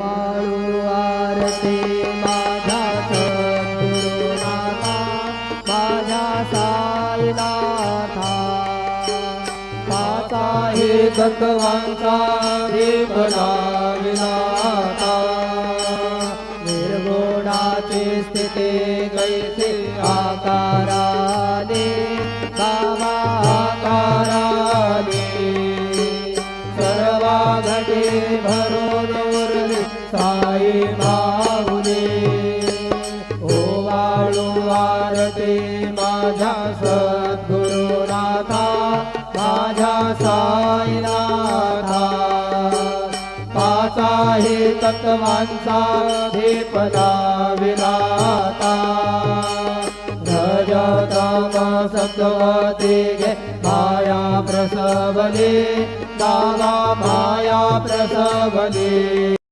वाळू आरती माझ्या सद्गुरुनाथा माझ्या निर्गुणाची स्थिती कैसे आकारा साई माऊली ओ वाळू आरती माझा सद्गुरुनाथा माझा साईनाथा. पाचा हे तत्वांचा धेपला विनाता सत्वते माया प्रसवले दादा माया प्रसवले.